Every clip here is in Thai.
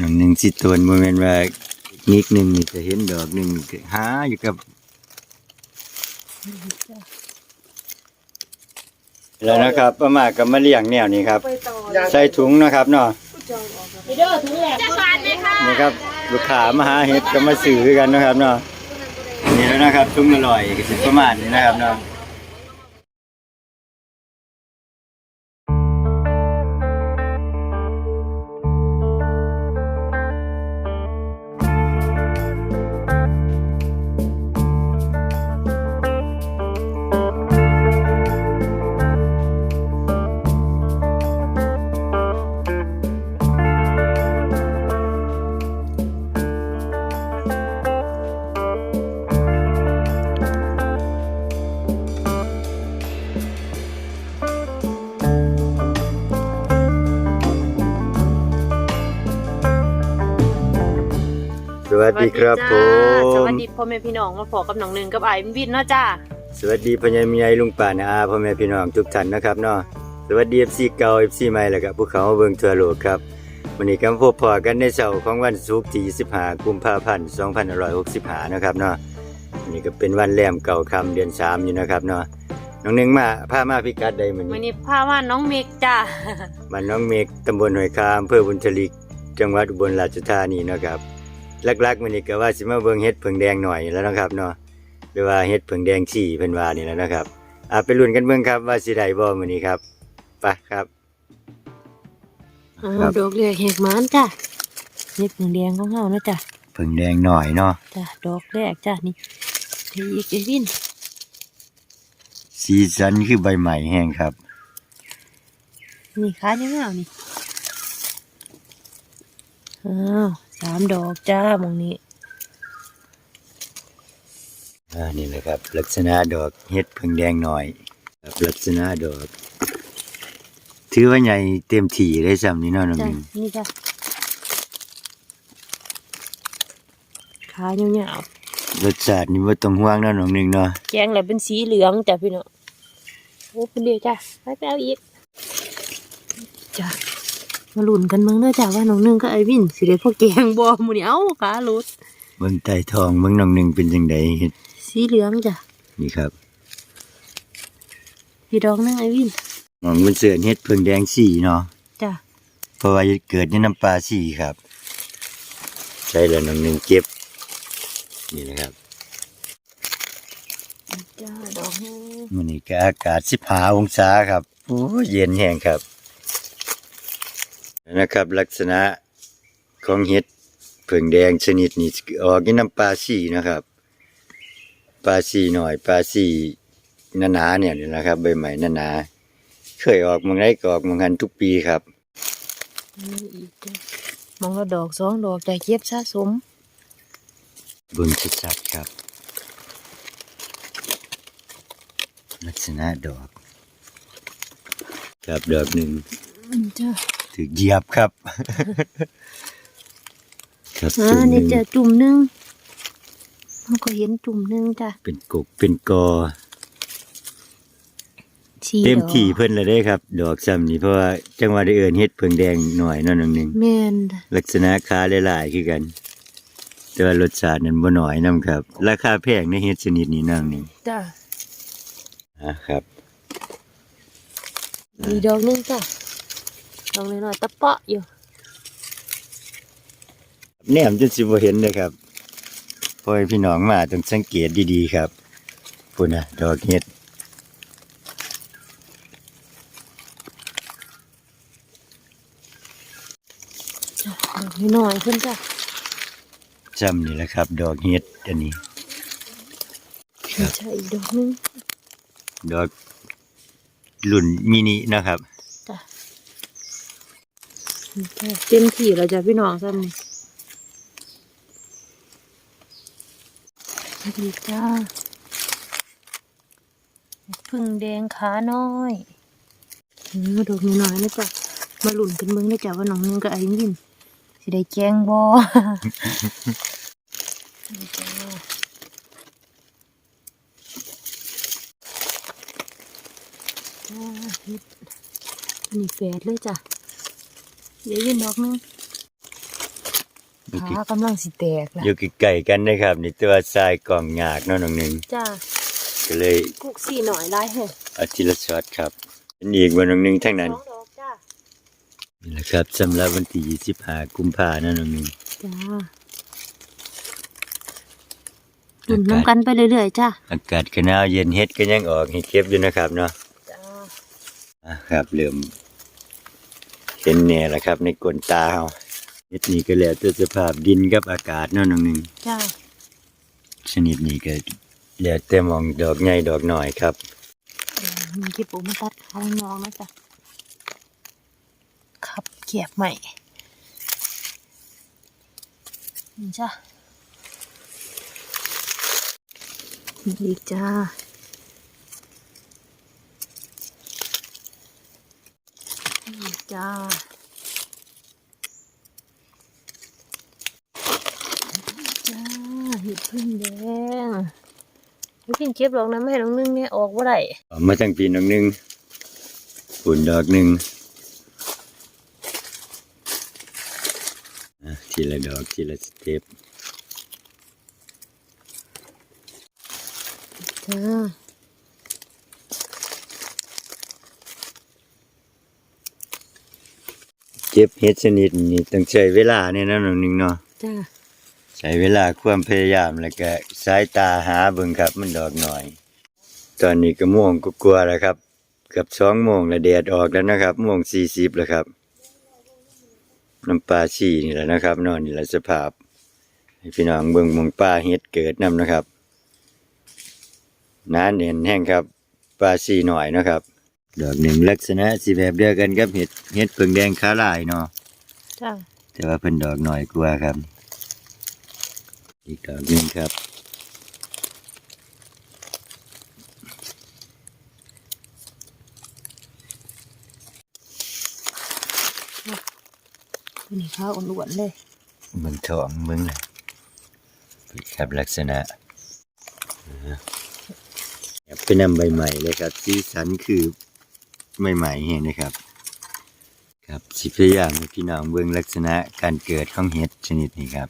หนึ่งหนึ่งสิตวนโมเมนว่านิกหนึ่งนี่จะเห็นดอกหนึ่งหาอยู่กับแล้วนะครับประมาณกับมาเลี้ยงแนวนี้ครับ ใส่ถุงนะครับเนาะจะบาทไหมคะนี่ครับลูกค้ามาหาเห็ดก็มาซื้อกันนะครับเนาะนี่แล้วนะครับถุงอร่อยก็สิประมาณนี้นะครับเนาะ วัสดีครับผสมวัสดีพ่อแม่พี่น้องมาพอกับน้องหนึ่งกับไอ้วินเนาะจ้าสวัสดีพ่อใหญ่แม่ใหญ่ลุงป้านาอาพ่อแม่พี่น้องทุกท่านนะครับเนาะสวัสดี FC เก่า FC ใหม่แล้วก็ผู้เขามาเบิ่งทั่วโลกครับวันนี้ก็มาพบพอกันในเช้าของวันศุกร์ที่25กุมภาพันธ์2565นะครับเนาะอันนี้ก็เป็นวันแรมเก่าค่ำเดือน3อยู่นะครับเนาะน้องหนึงมาพามาพิกัดใดมื้อวันนี้นี้พาว่าน้องเมกจ้าบ้านน้องเมฆตำบลหอยคามอำเภอบุญทลิก จังหวัดอุบลราชธานีเนาะครับ ลักๆมื้อนี้ก็ว่าสิมาเบิ่งเฮ็ดเผิงแดงหน่อยแล้วนะครับเนาะหรือว่าเฮ็ดเผิงแดงสี่เพิ่นว่านี่แหล้วนะครับอะไปลุ้นกันเบิ่งครับว่าสิได้บ่มื้อนี้ครับไปครับครับดอกเรียกแหกหมันจ้าเห็ดผงแดงของเฮานะจ้าเผิงแดงหน่อยเนาะจ้าดอกแรกจ้านี่ทีอีกไอ้วินสีสันคือใบใหม่แห้งครับนี่ขาเงาๆนี่อ้าว สามดอกจ้ามองนี้อ่านี่แหละครับ ลักษณะดอกเฮ็ดเผิงแดงหน่อยครับลักษณะดอก ถือว่าใหญ่เต็มที่เลยซ้ำนี่เนาะน้องจ้าหนึงนี่จ้าขาเงารสชาตินี่บ่ต้องห่วงเนาะน้องหนึงเนาะๆแกงแล้วเป็นสีเหลืองจ้าพี่น้องโอ้เป็นเดียวจ้าไปไปเอาอีกจ้า มาลุ้นกันเบิ่งเด้อจ้าว่าน้องหนึงกับไอ้วินสิได้พอแกงบ่มื้อนี้เอ้าขาหลุดเบิ่งใต้ท้องเบิ่งน้องหนึงเป็นจังไดเฮ็ดสีเหลืองจ้ะนี่ครับพี่ดอกนึงไอ้วินหมองมันเสือนเฮ็ดเพิ่งแดงสีเนาะจ้ะเพราะว่าเกิดในน้ำปลาสีครับ ใช่แล้วน้องหนึ่งเก็บ นี่นะครับจ้าดอกนึงมันนี้ก็อากาศสิบหาองศาครับโอ้ยเย็นแห้งครับ นะครับ ลักษณะของเห็ดเพิ่งแดงชนิดนี้ออกในน้ำปลาสีนะครับปลาสีหน่อยปลาสีหนาๆเนี่ยนี่นะครับ ใบใหม่หนาๆเคยออกเมืองไรก็ออกเมืองกันทุกปีครับนี่อีกจ้ะมองละดอกสองดอกแต่เก็บสะสมเบิ่งชัดๆครับ ลักษณะดอก ครับดอกหนึ่งอืมจ้ะ ถือเหยียบครับ ครับอ่าจุ่มหนี่นึ่งจ้ะจุ่มหนึงมันก็เห็นจุ่มหนึงจ้ะเป็นกกเป็นกอ สีเต็มดอกที่เพิ่นและได้ครับ ดอกซ้ำนี่เพราะว่าจังหวะได้เอินเฮ็ดเพิ่งแดงหน่อยเนั่นองหนึ่งแม่นจ้ะลักษณะค้าหลายๆคือกัน แต่ว่ารสชาตินั้นบ่น้อยนํครับ ราคาแพงในเฮ็ดชนิดนี้นั่งนี่จ้ะอะครับ มีดอกหนึงจ้ะ ดอกน้อยๆตะเปาะอยู่แนมจนสิบ่เห็นเลยครับพอให้พี่น้องมาต้องสังเกตดีๆครับพุ่นน่ะดอกเห็ดจ้ะดอกน้อยๆขึ้นจ้ะจำนี่แหละครับ ดอกเห็ดอันนี้ครับใช่อีกดอกหนึงดอกรุ่นมินินะครับจ้ะนี่จ้ะ เต็มที่แล้วจ้ะพี่น้องซ้ำนี่สวัสดีจ้าพึ่งแดงขาน้อยอืมดอกน้อยๆนะจ๊ะมาหลุ่นกันเบิ่งได้จ้ะว่าน้องนึงกับไอ้ยินสิได้แกงบ่นี่จ้ะจ้าเฮ็ดอันนี้แฝดเลยจ้ะ เดี๋ยวยินดอกหนึงขากำลังสิแตกละอยู่ใกล้ๆกันนะครับ นี่ตัวทรายกล่องหยากเนาะน้องหนึ่งจ้าก็เลยกุกสีหน่อยได้เหรอเอาทีละช็อตครับเป็นอีกวันน้องหนึ่งทั้งสนั้นองดอกจ้านี่แหละครับสำหรับวันที่25กุมภาพันธ์เนาะน้องหนึ่งจ้าดุนน้ำกันไปเรื่อยๆจ้าอากาศก็หนาวเย็นเฮ็ดก็ยังออกให้เก็บอยู่นะครับเนาะจ้าอะครับเริ่ม เห็นแน่แล้วครับ ในกลนตาเฮาเฮ็ดนี่ก็แล้วแต่สภาพดินกับอากาศเนาะน้องหนึ่งจ้าชนิดนี้ก็แล้วแต่มองดอกใหญ่ดอกน้อยครับมีที่ปูมาตัดข้างนอกนะจ้ะขับเกียบใหม่นี่จ้าอีกจ้าอีก จ้าจ้าเห็ดพึ่งแดงเห็ดพึ่งเก็บดอกน้ำให้น้องนึงเนี่ยออกว่าไรออกมาตั้งปีน้องหนึ่งปุ่นดอกหนึ่งอะทีละดอกทีละสเต็ปจ้า เก็บเฮ็ดชนิดนี้ต้องใช้เวลาเนี่ยนะน้องหนึ่งเนาะจ้าใช้เวลาความพยายามแล้วก็สายตาหาเบิ่งครับ มันดอกหน่อย ตอนนี้ก็ม่วงก็กลัวแล้วครับเกือบสองโมงแล้วแดดออกแล้วนะครับโมงสี่สิบแล้วครับน้ำปลาชีนี่แหละนะครับเนอนนี่แหละสภาพให้พี่น้องเบิ่งหมองปลาเฮ็ดเกิดนํนะครับน้าเน่นแห้งครับปลาชีหน่อยนะครับ ดอกหนึ่งลักษณะสีแบบเดียวกันกับเห็ดเห็ดเพิ่งแดงขาลายเนาะจ้าแต่ว่าเพิ่นดอกหน่อยกว่าครับ อีกดอกหนึ่งครับตัวนี้ข้าวอ้วนๆเลยเมืองทองเมืองเลยครับลักษณะอ่าเป็นนำใบใหม่เลยครับสีสันคือ ใหม่ๆเห็นนะครับครับสิพยายามให้พี่น้องเบิ่งลักษณะการเกิดของเห็ดชนิดนี้ครับ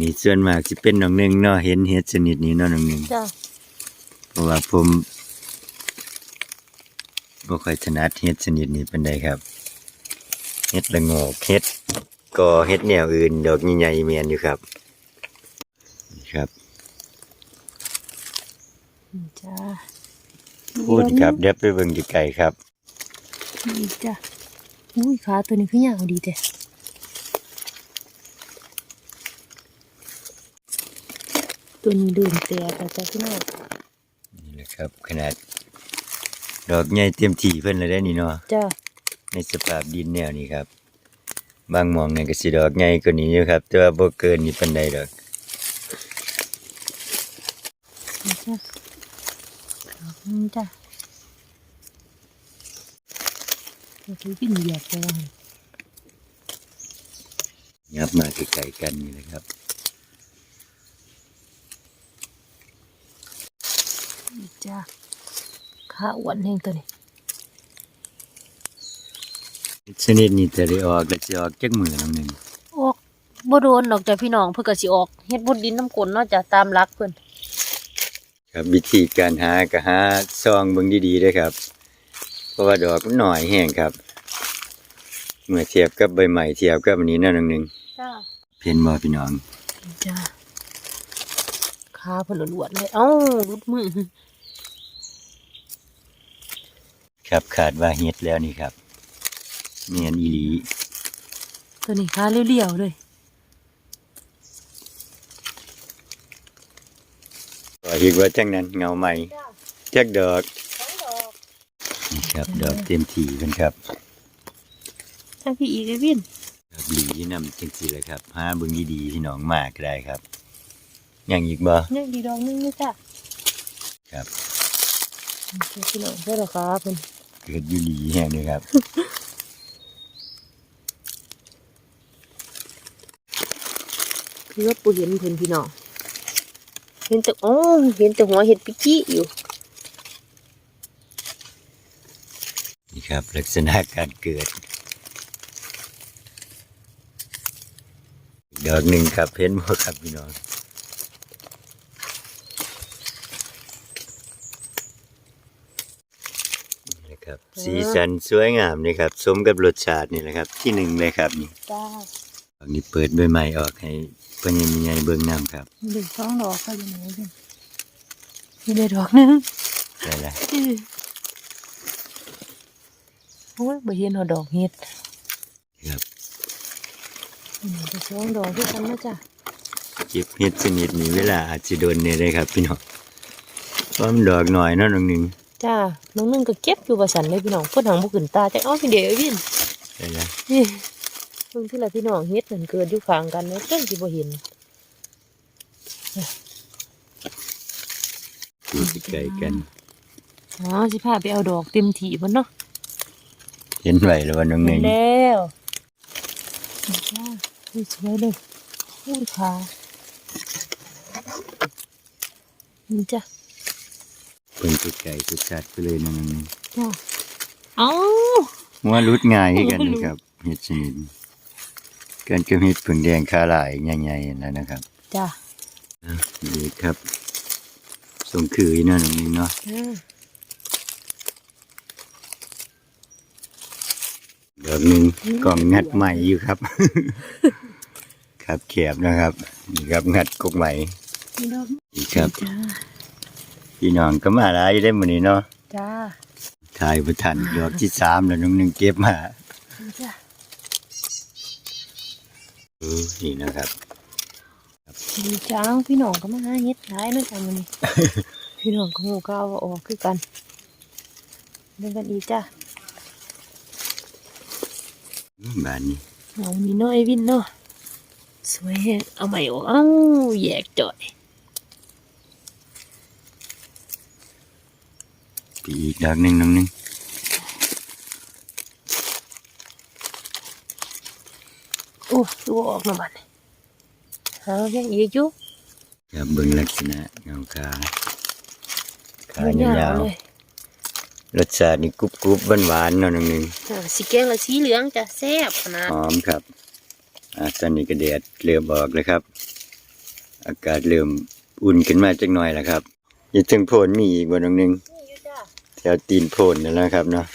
มีส่วนมากจะเป็นน้องหนึ่งเนาะเห็นเห็ดชนิดนี้เนาะน้องหนึ่งจ้าเพราะว่าผมบ่ค่อยถนัดเฮ็ดชนิดนี้ปานใดครับเฮ็ดละโงกเฮ็ดก็เฮ็ดแนวอื่น ดอกใหญ่ๆเมียนอยู่ครับนี่ครับ นี่จ้า พูดครับเดี๋ยวไปเบิ่งไกลๆครับนี่จ้าอุ้ยขาตัวนี้คือยาวดีแต่ตัวนี้เดินแต่แต่จ้าพี่น้องนี่แหละครับ ขนาด ดอกใหญ่เต็มที่เพิ่นเลยได้อนี่เนาะจ้าในสภาพดินแนวนี้ครับ บางหมองนี่ก็สิดอกใหญ่กว่านี้อยู่ครับ แต่ว่าบ่เกินนี้ปานใดดอกนี่ จ้านี่จ้าเราไปวิ่งเหยียบตัวยับมาใกล้ๆกันนี่แหละครับนี่จ้าขาอ้วนแห้งตัวนี้ชนิดนี้จะได้ออกแล้วสิออกจักมือน้องหนึงออกบ่โดนดอกจ้ะพี่น้องเพื่อก็สิออกเฮ็ดบดดินน้ำกลนเนาะจ้ะตามรักเพิ่น ครับวิธีการหาก็หาซองเบิ่งดีๆเด้อครับ เพราะว่าดอกมันหน่อยแห้งครับ เมื่อเทียบกับใบใหม่เทียบกับอันนี้นั่นนึงหนึงจ้าเพียนบ่พี่น้องจ้าขาเพิ่นล้วนๆเลย เอ้ารุดมือ ครับขาดว่าเฮ็ดแล้วนี่ครับเนียนอีหลี ตัวนี้ขาเรียวๆเลย อีกว่าจังนั้นเงาใหม่จ้าจักดอกสองดอกนี่ครับดอกเต็มที่เพิ่นครับทั้งพี่อีกไอ้วินครับหลีนำจังซี่แหละครับหาเบิ่งดีๆพี่น้องมากก็ได้ครับยังอีกบ่ยังดีดอกนึงนี่จ้ะครับโอเคพี่น้องได้แล้วครับเพิ่นเกิดอยู่ดีแห้งเลยครับคือว่าปูเห็นเพิ่นพี่น้อง เห็นแต่โอ้เห็นแต่หัวเห็ดปิจิอยู่นี่ครับลักษณะการเกิดดอกหนึ่งครับเห็นบ่ครับพี่น้องนะครับสีสันสวยงามนี่ครับสมกับรสชาตินี่แหละครับ ที่หนึ่งเลยครับนี่ตอนนี้เปิดใบไม้ออกให้ เพิ่นยังมีไงเบิ่งน้ำครับเด็กสองดอกก็อยู่ไหนกันมีได้ดอกหนึงได้ละอื้อโอ้ยบ่เห็นเอาดอกเห็ดครับนี่ได้สองดอกด้วยกันนะจ้ะเก็บเห็ดชนิดนี้เวลาอาจจะโดนเนี่ยเลยครับ พี่น้องเพราะมันดอกหน่อยเนาะน้องหนึ่งจ้าน้องนึงก็เก็บอยู่ประสันเลยพี่น้องเพิ่นหังบ่ขึ้นตาจักเอาพี่เดียวไอ้วินได้ละนี่เพิ่งที่ละพี่น้องเฮ็ดนั่นเกิดอยู่ข้างกันเลยเพิ่นสิบ่เห็นดูสิไกลกันอ๋อสิพาไปเอาดอกเต็มที่พุ่นเนาะเห็นไหวแล้วว่าน้องหเห็นึ่นงแล้วนี่จ้าอุ้ยสวยเลยอุ้ยขานี่จ้ะเพิ่นสุดไก่สุดชัดไปเลยน้องหนึ่งจ้าเอ้าว่ารุดง่ายคือกันนะครับเห็ดชนิดนี้ การกับเห็ดผึ่งแดงขาหลายใหญ่ๆแล้วนะครับจ้าอะดีครับ ส่งคืออีกเนาะน้องหนึ่งเนาะอ่าดอกหนึ่งกล่องงัดใหม่อยู่ครับ ครับแคบนะครับนี่ครับงัดกกใหม่นี่ดอกอีกครับจ้าพี่น้องก็มาหลายได้มื้อนี้เนาะจ้าถ่ายบ่ทันดอกที่สามแล้วน้องหนึงเก็บมานี่จ้าเออ นี่นะครับดีจังพี่น้องก็มาหาเฮ็ดหลายเนาะจ้ามื้อนี้พี่น้องก็ฮู้ข่าวว่าออกคือกันเดินกันอีกจ้าอืมบ้านนี้เอานี่เนาะไอ้วินเนาะสวยแฮะเอาใหม่ออกเอ้าแยกจ่อยปีอีกดอกหนึงน้องหนึง โอ้ตัวออกมาบัดนี้หายังอีกอยู่ครับเบิ่งลักษณะเงาขาขามันยายาววเลยๆรสชาตินี่กรุบๆหวานๆเนาะน้องหนึงอ่าสีแกงและสีเหลืองจ้ะแซ่บขนาดหอมครับอ่าตอนนี้ก็แดดเริ่มออกแล้วครับ อากาศเริ่มอุ่นขึ้นมาจักหน่อยแล้วครับอยังถึงโพนมีอีกบ่น้องหนึงนี่อยู่จ้ะแถวตีนโพนนั่นแหละครับเนาะ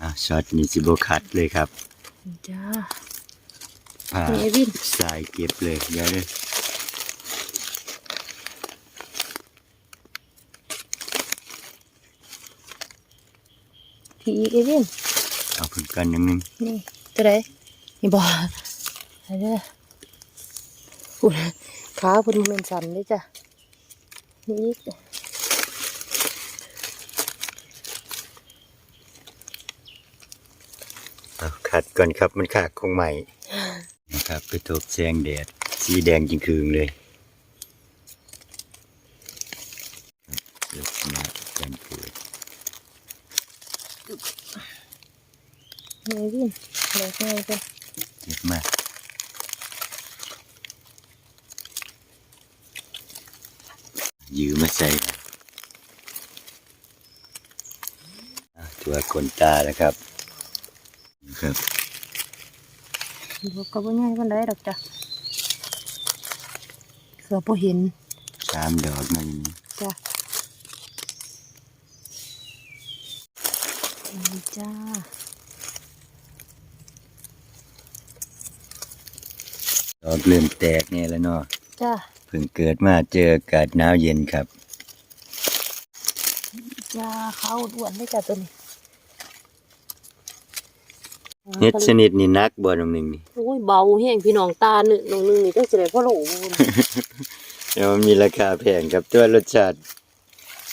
อ่าช็อตนี้สิบคัดเลยครับนี่จ้า ผ่านี่ไอ้วินสายเก็บเลยเดี๋ยวเลยพี่อีกไอ้วินเอาเพิ่มกันนิดนึงนี่ตัวใดนี่บ่อะไรเด้อปุ่นขาเพุ่นมันสั่นเลยจ้ะนี่อีกเอาขัดก่อนครับมันขาดคงใหม่นะ ครับไปทบแสงแดด สีแดงจริงคืงเลยลักษณะการเกิดนี่ไอ้วินดอกไงกันเยอะมากยืมมาใส่นะอะตัวขนตาแล้วครับนะครับ ดอกก็บ่ง่ายปานใดดอกจ้ะเสือบ่เห็นสามดอกมันจ้ะนี่จ้าดอกเริ่มแตกเนี่ยแล้วเนาะจ้าเพิ่งเกิดมาเจออากาศหนาวเย็นครับ จ้าเขาอ้วนเลยจ้ะตัวนี้ เฮ็ดชนิดนี้นักบ่น้องหนึ่งนี่โอ้ยเบาแห้งพี่น้องตาหนึ่งน้องหนึงนี่จังสิได้พ่อโหลบ่บุญแล้วมันมีราคาแพงครับตัวรสชาติ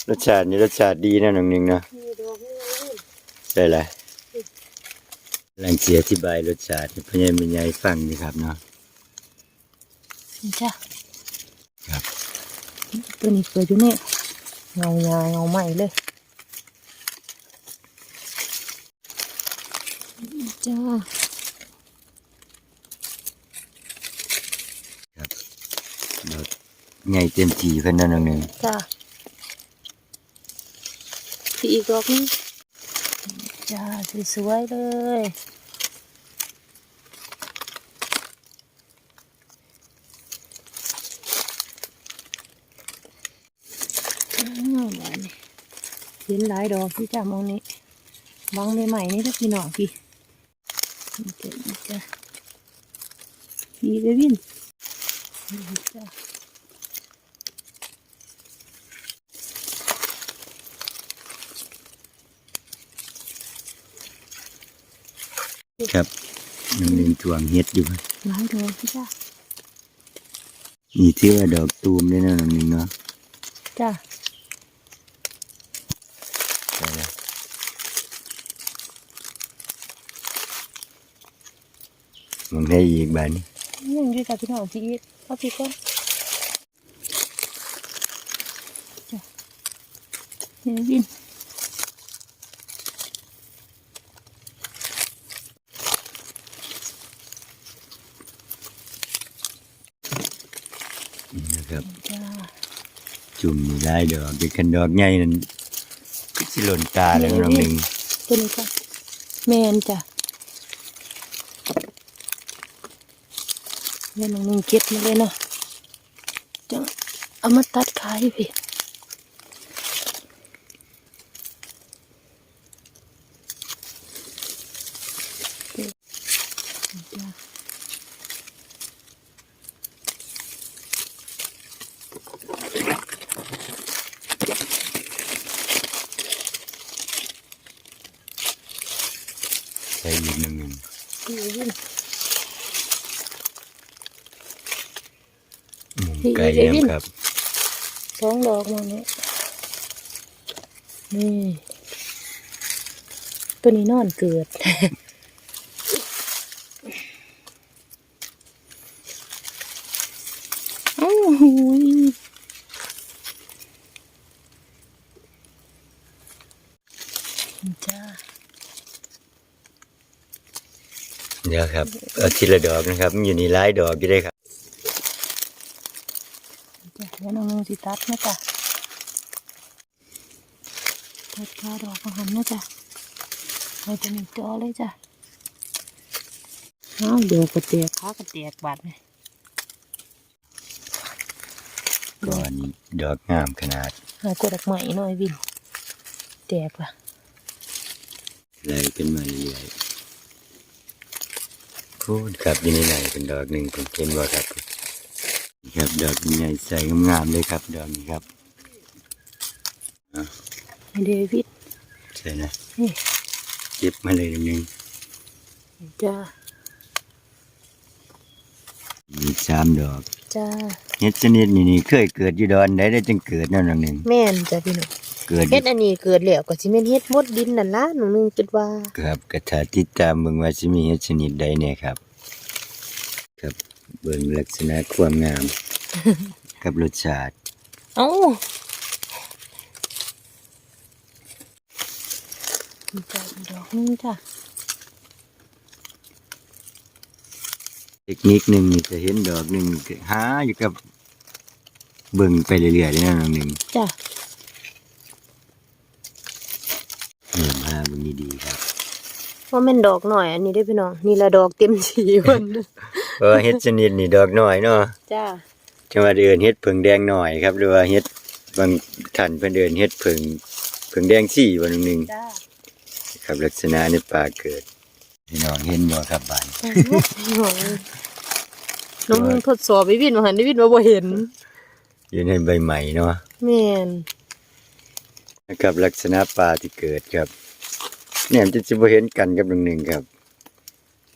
รสชาตินี่รสชาติดีนะน้องหนึ่งเนาะนี่ดอกนี่ไอ้วินได้ละหลังเสียอธิบายรสชาติให้พ่อใหญ่แม่ใหญ่ฟังนี่ครับเนาะนี่จ้ะครับตัวนี้เกิดอยู่นี่เงายาเงาใหม่เลย จ้าครับดอกใหญ่เต็มทีเพื่อนนั่นนึงจ้าพี่อีกรอบนึงจ้าสวยเลยเห็นหลายดอกที่จ้มองนี้บางใหม่นี่ถ้าพี่หน่อพี่ พี่ไปวินนี่จ้ะครับน้องหนึ่งทวงเฮ็ดอยู่หลายดอกพี่จ้านี่ถือว่าดอกตูมได้เนาะน้องหนึ่งเนาะจ้าใช่แล้วมองได้อีกบานนี้ ยังอยู่จ้ะพี่น้องพี่อีกเอาพี่ก่อนจ้ะเฮ้ยวินนี่นะครับจ้าจุ่มนี่ได้ดอกเป็นคันดอกใหญ่นั่นก็สิหล่นตาแล้วน้องหนึ่งตัวนี้จ้ะแมนจ้ะ เล่นน้องหนึ่งเก็บมาเลยเนาะจังเอามาตัดขายพี่จ้ะใช่อีกน้องหนึ่ง พี่วิน หมู พี่ ไก่เดี๋ยวแอมวิ่งครับสองดอกมาเนี่ยนี่ตัวนี้นอนเกิดโอ้โหยจ้าเดี๋ยวครับเอาทีละดอกนะครับมันอยู่ในหลายดอกอยู่ได้ครับจ้ะ เดี๋ยวน้องนึงสิตัดนะจ๊ะตัดขาดอกมาหันนะจ๊ะเราจะมีจอเลยจ้ะเอาเดี๋ยวกระเตียกขากระเตียกบาดเลยก่อนนี้ดอกงามขนาดหากดดอกไม้หน่อยวินแตกละไล่ขึ้นมาเรื่อยๆพูดครับอยู่ในไหนเป็นดอกหนึ่งผมเห็นว่าครับนี่ ครับดอกใหญ่ใสงามๆเลยครับดอกนี้ครับให้เดวิดใช่นะนี่เก็บมาเลยหนึ่งจ้ามีสามดอกจ้าเฮ็ดชนิดนี้นี่เคยเกิดอยู่ดอนได้ได้จังเกิดนั่นหนึ่งแม่นจ้ะพี่หนุ่มเกิดเฮ็ดอันนี้เกิดแล้วก็สิแม่นเฮ็ดมดดินนั่นล่ะหนูนึงคิดว่าครับกระถาติดตามเบิ่งว่าสิมีเฮ็ดชนิดใดเนี่ยครับ ครับเบิ่งลักษณะความงาม กับรสชาติเอ้าจ้าอีกดอกนึงจ้ะเทคนิคหนึ่งนี่จะเห็นดอกหนึ่งก็หาอยู่กับเบิ่งไปเรื่อยๆเลยนะน้องหนึ่งจ้ะเริ่มหาเบิ่งดีๆครับว่าแม่นดอกหน่อย อันนี้ได้อพี่น้องนี่ละดอกเต็มทีเพิ่นเพราะว่าเฮ็ดชนิดนี่ดอกน้อยเนาะจ้า จังว่าเดินเฮ็ดเผิงแดงหน่อยครับหรือว่าเฮ็ดบางท่านเพิ่นเดินเฮ็ดเผิงเผิงแดงสี่บ่น้องหนึ่งจ้าครับลักษณะในป่าเกิดพี่น้องเห็นบ่ครับบ้านน้องมึงทดสอบไปวินมาหันได้วินว่าบ่เห็นอยู่ในใบใหม่เนาะแม่นนะครับลักษณะป่าที่เกิดครับเนี่ยมันจะสิบ่เห็นกันกับน้องหนึ่งครับ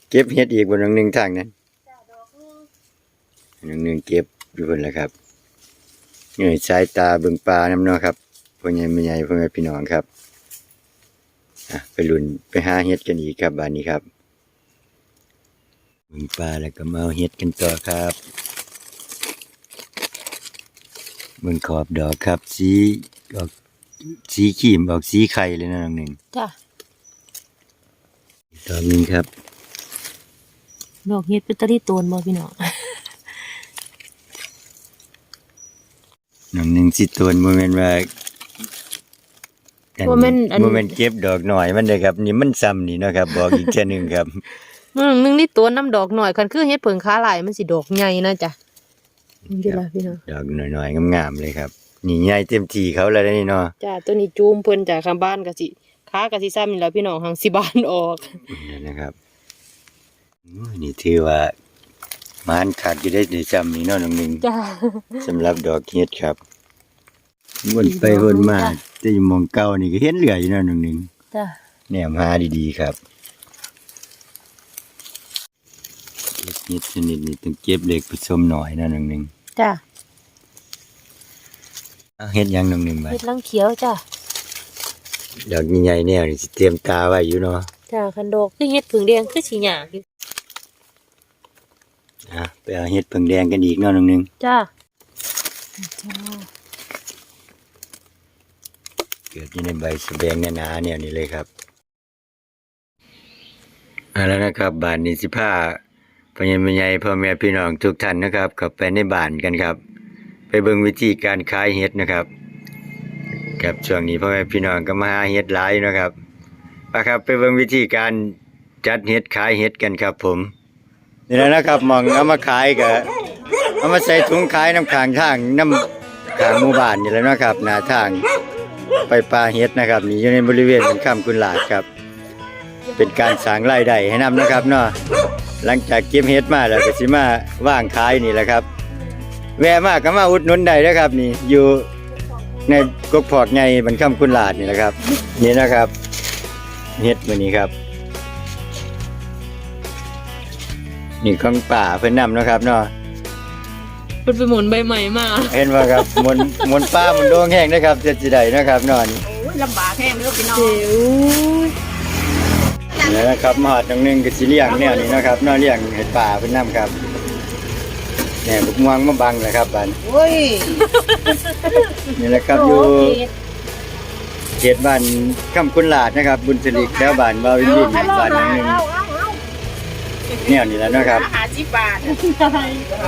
เก็บเฮ็ดอีกบ่น้องหนึ่งทางนั้นจ้าดอกนึงน้องหนึ่งเก็บ อยู่เพิ่นแหละครับเหนื่อยสายตาเบิ่งป่านํเนาะครับพ่อใหญ่แม่ใหญ่พ่อแม่พี่น้องครับอะไปลุ้นไปหาเฮ็ดกันอีกครับบ้านนี้ครับเบิ่งป่าแล้วก็มาเอาเฮ็ดกันต่อครับเบิ่งขอบดอกครับ สีออกสีขีมออกสีไข่เลยนะน้องหนึ่งจ้าดอกหนึงครับ ดอกเฮ็ดเป็นตะลี่โตนบ่พี่น้อง น้อง หนึ่งสิตวนโมเมนว่าบ่แม่นอัน โมเมนเก็บดอกหน่อยมันเลยครับ นี่มันซ้ำนี่เนาะครับ บอกอีกเช่นหนึ่งครับ มึงนึงนี่ตัวน้ำดอกหน่อยคันคือเฮ็ดเผิงขาหลายมันสิดอกใหญ่นะจ้ะนี่เด้อล่ะพี่น้องดอกหน่อยๆงามๆเลยครับ นี่ใหญ่เต็มที่เขาแล้วนี่เนาะจ้าตัวนี้จูมเพิ่นจากข้างบ้านก็สิค้าก็สิซ้ำนี่แหล้วพี่น้องหังสิบานออก นี่นะครับอุ้ยนี่ถือว่ามันขาดอยู่ได้ในจำนี่เนาะน้องหนึงจ้าสำหรับดอกเห็ดครับ วนไปวนมาแต่อยู่หมองเก่านี่ก็เห็นเหลืออยู่เนาะน้องหนึงจ้าแนมหาดีๆครับเฮ็ดเห็ดชนิดนี้ต้องเก็บเล็กผสมหน่อยเนาะน้องหนึงจ้าเอาเฮ็ดหยังน้องหนึงมาเฮ็ดลังเขียวจ้าดอกใหญ่ๆแนวนี่สิเตรียมตาไว้อยู่เนาะจ้าคันดอกคือเฮ็ดผึ่งแดงคือสิหยากอยู่อะไปเอาเห็ดเพิ่งแดงกันอีกเนาะน้องหนึงจ้า เกิดอยู่ในใบสะแบงหนาเนี่ยนี่เลยครับเอาแล้วนะครับบ้านนี้สิพาพญาใหญ่พ่อแม่พี่น้องทุกท่านนะครับเข้าไปในบ้านกันครับ ไปเบิ่งวิธีการขายเห็ดนะครับครับช่วงนี้พ่อแม่พี่น้องก็มาหาเห็ดหลายนะครับมาครับไปเบิ่งวิธีการจัดเห็ดขายเห็ดกันครับ ผมนี่แหละนะครับมองเอามาขายก็เอามาใส่ถุงขายน้ำขางทางน้ำขางหมู่บ้านนี่แหล้วนะครับหน้าทาง ไปปลาเฮ็ดนะครับนี่อยู่ในบริเวณเป็นข้ามกุนหลาดครับ เป็นการสร้างรายได้ให้นำนะครับเนาะหลังจากเก็บเฮ็ดมาแล้วก็สิมาว่างขายนี่แหละครับ แวะมาก็มาอุดหนุนได้นะครับ นี่อยู่ในกกพอกใหญ่บรรค่ำกุนหลาดนี่แหละครับ นี่นะครับเฮ็ดมื้อนี้ครับ นี่ของป่าเพิ่นนำนะครับเนาะ เพิ่นไปหมุนใบใหม่มาเห็นว่าครับมนมนป้ามนโดงแห้งนะครับจะสิได้นะครับเนาะนี่โอ้ยลำบากแห้งเลยพี่น้องเดี๋ยวนี่นะครับมาหอดตรงนึงก็สิเลี้ยงแนวนี้นะครับเนอเลี้ยงเห็ดป่าเพิ่นนํครับแหน่บุกม่วงมาบังนะครับบัดโอ้ยนี่แหละครับอยู่เขตบ้านคำคุณลาดนะครับ บุญสิริแถวบ้านบาวินวินบ้านหลังหนึง แนวนี้แหล้วนะครับ หาสิบบาท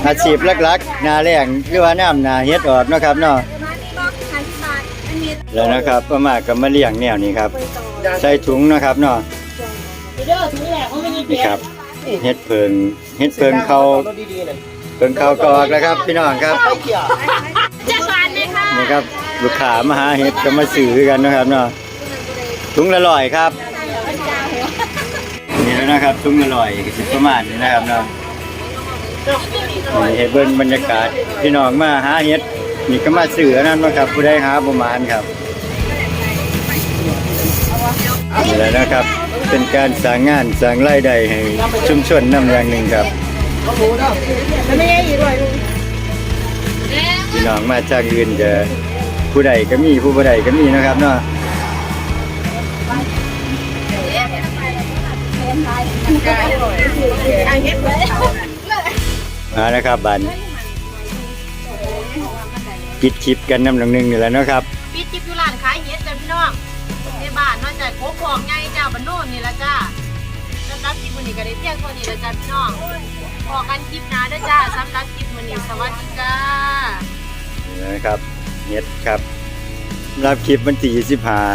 อาชีพหลักๆ นาแรงหรือว่าน้ำนาเฮ็ดออกเนาะครับเนาะแล้วนะครับประมาก็มาเลี้ยงแนวนี้ครับ ใส่ถุงเนาะครับเนาะเด้อถือแหละเขาไม่มีนี่ครับเฮ็ดเพิงเฮ็ดเพิงเขาเพิงเขากอกแล้วครับ พี่น้องครับจะบาทเลยค่ะนี่ครับลูกค้ามาหาเห็ดก็มาซื้อกันนะครับเนาะถุงละร้อยครับ นี่แล้วนะครับถุงละร้อยก็สิประมาณนี้นะครับเนาะนี่ให้เบิ่งบรรยากาศพี่น้องมาหาเห็ดนี่ก็มาซื้อนั้นนาะครับผู้ใดหาประมาณครับนี่แหละนะครับ เป็นการสร้างงานสร้างรายได้ให้ชุมชนนำอย่างหนึ่งครับพี่น้องมาจากอื่นจะผู้ใดก็มีผู้บ่ใดก็มีนะครับเนาะ เอานะครับบันปิดคลิปกันน้ำหนังหนึ่งนี่แหล้วนาะครับ ปิดจิบอยู่ร้านขายเห็ดจ้ะพี่น้องในบ้านนอกจากโคกของไงจ้าบ้านโน่นนี่ละจ้าสำหรับคลิปมื้อนี้ก็ได้เพียงเท่านี้ละจ้าพี่น้องพอกันคลิปหน้าเด้อจ้าสำหรับคลิปมื้อนี้สวัสดีจ้านี่นะครับเฮ็ดครับรับคลิปวันที่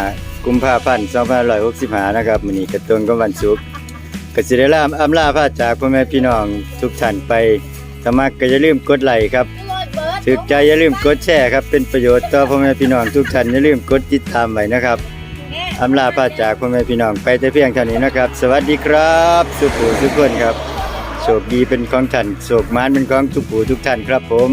25กุมภาพันธ์2565นะครับมื้อนี้ก็ตรงกับวันศุกร์ ก็สิได้ลาอำลาพาจากพ่อแม่พี่น้องทุกท่านไปถ้ามักก็อย่าลืมกดไลค์ครับถึกใจอย่าลืมกดแชร์ครับเป็นประโยชน์ต่อพ่อแม่พี่น้องทุกท่านอย่าลืมกดติดตามไว้นะครับอำลาพาจากพ่อแม่พี่น้องไปแต่เพียงเท่านี้นะครับ สวัสดีครับ สุขูทุกคนครับโชคดีเป็นของท่านโชคมานเป็นของทุกผู้ทุกท่านครับผม